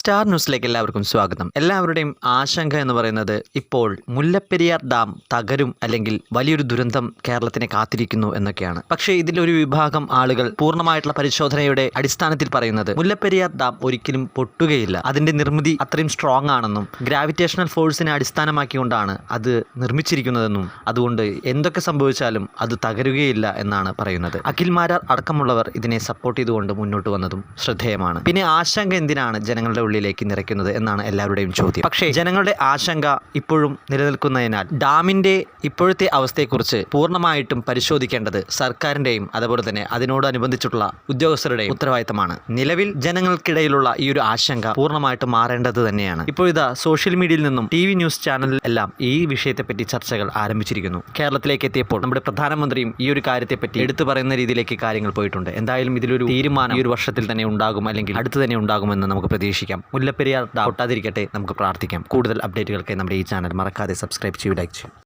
Star ന്യൂസിലേക്ക് എല്ലാവർക്കും സ്വാഗതം. എല്ലാവരുടെയും ആശങ്ക എന്ന് പറയുന്നത് ഇപ്പോൾ മുല്ലപ്പെരിയാർ ഡാം തകരും അല്ലെങ്കിൽ വലിയൊരു ദുരന്തം കേരളത്തിനെ കാത്തിരിക്കുന്നു എന്നൊക്കെയാണ്. പക്ഷേ ഇതിലൊരു വിഭാഗം ആളുകൾ പൂർണമായിട്ടുള്ള പരിശോധനയുടെ അടിസ്ഥാനത്തിൽ പറയുന്നത് മുല്ലപ്പെരിയാർ ഡാം ഒരിക്കലും പൊട്ടുകയില്ല. അതിന്റെ നിർമ്മിതി അത്രയും സ്ട്രോങ് ആണെന്നും ഗ്രാവിറ്റേഷണൽ ഫോഴ്സിനെ അടിസ്ഥാനമാക്കിക്കൊണ്ടാണ് അത് നിർമ്മിച്ചിരിക്കുന്നതെന്നും അതുകൊണ്ട് എന്തൊക്കെ സംഭവിച്ചാലും അത് തകരുകയില്ല എന്നാണ് പറയുന്നത്. അഖിൽമാരാർ അടക്കമുള്ളവർ ഇതിനെ സപ്പോർട്ട് ചെയ്തുകൊണ്ട് മുന്നോട്ട് വന്നതും ശ്രദ്ധേയമാണ്. പിന്നെ ആശങ്ക എന്തിനാണ് ജനങ്ങളുടെ ഉള്ളിലേക്ക് നിറയ്ക്കുന്നത് എന്നാണ് എല്ലാവരുടെയും ചോദ്യം. പക്ഷേ ജനങ്ങളുടെ ആശങ്ക ഇപ്പോഴും നിലനിൽക്കുന്നതിനാൽ ഡാമിന്റെ ഇപ്പോഴത്തെ അവസ്ഥയെക്കുറിച്ച് പൂർണമായിട്ടും പരിശോധിക്കേണ്ടത് സർക്കാരിന്റെയും അതുപോലെ തന്നെ അതിനോടനുബന്ധിച്ചിട്ടുള്ള ഉദ്യോഗസ്ഥരുടെയും ഉത്തരവാദിത്തമാണ്. നിലവിൽ ജനങ്ങൾക്കിടയിലുള്ള ഈ ഒരു ആശങ്ക പൂർണമായിട്ടും മാറേണ്ടത് തന്നെയാണ്. ഇപ്പോൾ ഇതാ സോഷ്യൽ മീഡിയയിൽ നിന്നും ടി വി ന്യൂസ് ചാനലിൽ എല്ലാം ഈ വിഷയത്തെപ്പറ്റി ചർച്ചകൾ ആരംഭിച്ചിരിക്കുന്നു. കേരളത്തിലേക്ക് എത്തിയപ്പോൾ നമ്മുടെ പ്രധാനമന്ത്രിയും ഈ ഒരു കാര്യത്തെപ്പറ്റി എടുത്തു പറയുന്ന രീതിയിലേക്ക് കാര്യങ്ങൾ പോയിട്ടുണ്ട്. എന്തായാലും ഇതിലൊരു തീരുമാനം ഈ ഒരു വർഷത്തിൽ തന്നെ ഉണ്ടാകും അല്ലെങ്കിൽ അടുത്ത് തന്നെ ഉണ്ടാകുമെന്ന് നമുക്ക് പ്രതീക്ഷിക്കാം. മുല്ലപ്പെരിയാർ ഡാം പൊട്ടാതിരിക്കട്ടെ. നമുക്ക് പ്രാർത്ഥിക്കാം. കൂടുതൽ അപ്ഡേറ്റുകൾക്ക് നമ്മുടെ ഈ ചാനൽ മറക്കാതെ സബ്സ്ക്രൈബ് ചെയ്യൂ ലൈക്ക് ചെയ്യൂ.